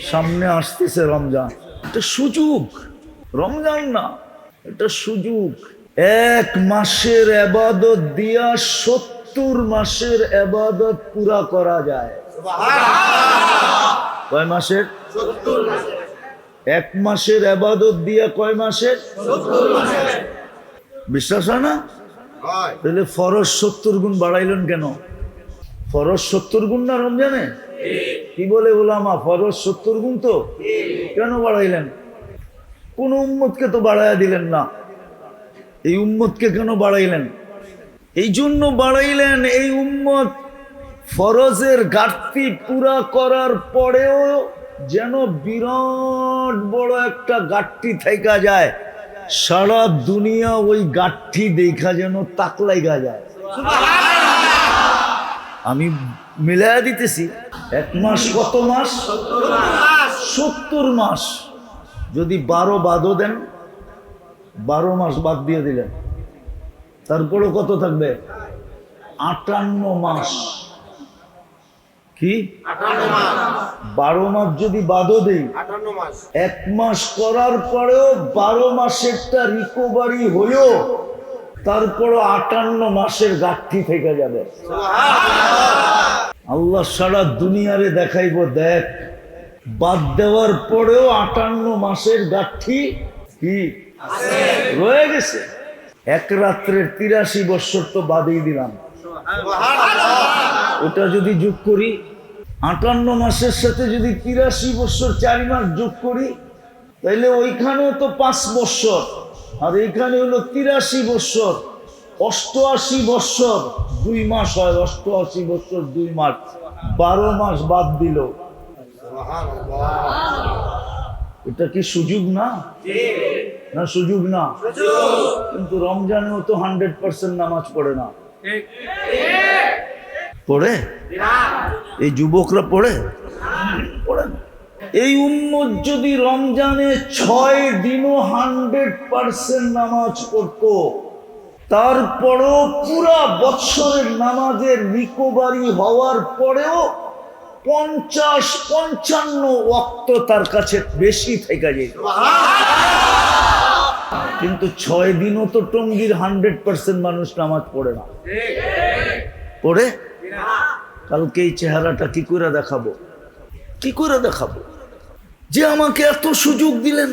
সামনে আসতেছে রমজান। এটা সুযোগ। রমজান না এটা সুযোগ। এক মাসের আবাদত দিয়া সত্তর মাসের আবাদত পুরা করা যায়। কয় মাসের? এক মাসের আবাদত দিয়া কয় মাসের? বিশ্বাস হয় না? তাহলে ফরজ সত্তর গুণ বাড়াইলেন কেন? ফরজ সত্তর গুণ না রমজানে? কি বলে ওলামা, ফরজ সত্তর গুণ তো? কেন বাড়াইলেন? কোন উম্মতকে তো বাড়াইয়া দিলেন না। এই উম্মতকে কেন বাড়াইলেন? এই জন্য বাড়াইলেন এই উম্মত ফরজের ঘাটতি পুরা করার পরেও যেন বিরাট বড় একটা গাঠটি থাইকা যায়। সারা দুনিয়া ওই গাঠটি দেখা যেন তাকলাইগা যায়। আমি মিলাইয়া দিতেছি। এক মাস কত মাস? সত্তর মাস। যদি বারো বাদও দেন বারো মাস বাদ দিয়ে দিলেন। তারপরে কত থাকবে? আটান্ন মাস। কি? বারো মাস যদি বাদও দেই এক মাস করার পরেও বারো মাসেরটা রিকভারি হলেও তারপরও আটান্ন মাসের গাঠি থেকে যাবে। আল্লাহ সারা দুনিয়ারে দেখাইব দেখ। বাদ দেওয়ার পরেও আটান্ন মাসের গাঠি কি? রয়ে গেছে। এক রাত্রের তিরাশি বৎসর তো বাদেই দিলাম। ওটা যদি যোগ করি আটান্ন মাসের সাথে যদি তিরাশি বৎসর চারি মাস যোগ করি তাহলে ওইখানেও তো পাঁচ বৎসর। আর এখানে হলো তিরাশি বৎসর অষ্টআশি বৎসর দুই মাস হয় অষ্টআশি বৎসর দুই মাস বারো মাস বাদ দিল। এটা কি সুযোগ না? না সুযোগ না? কিন্তু রমজানেও তো হান্ড্রেড পার্সেন্ট নামাজ পড়ে না। পড়ে? এই যুবকরা পড়ে? এই উম্মত যদি রমজানে ছয় দিনও হান্ড্রেড পার্সেন্ট নামাজ পড়তো, তারপরও পুরা বৎসরের নামাজের রিকভারি হওয়ার পরেও পঞ্চাশ, পঞ্চান্ন ওয়াক্ত তার কাছে বেশি থেকে যেত। কিন্তু ছয় দিনও তো টঙ্গির হান্ড্রেড পার্সেন্ট মানুষ নামাজ পড়ে না। পড়ে? কালকে এই চেহারাটা কি করে দেখাবো? কি করে দেখাবো? যে আমাকে এত সুযোগ দিলেন।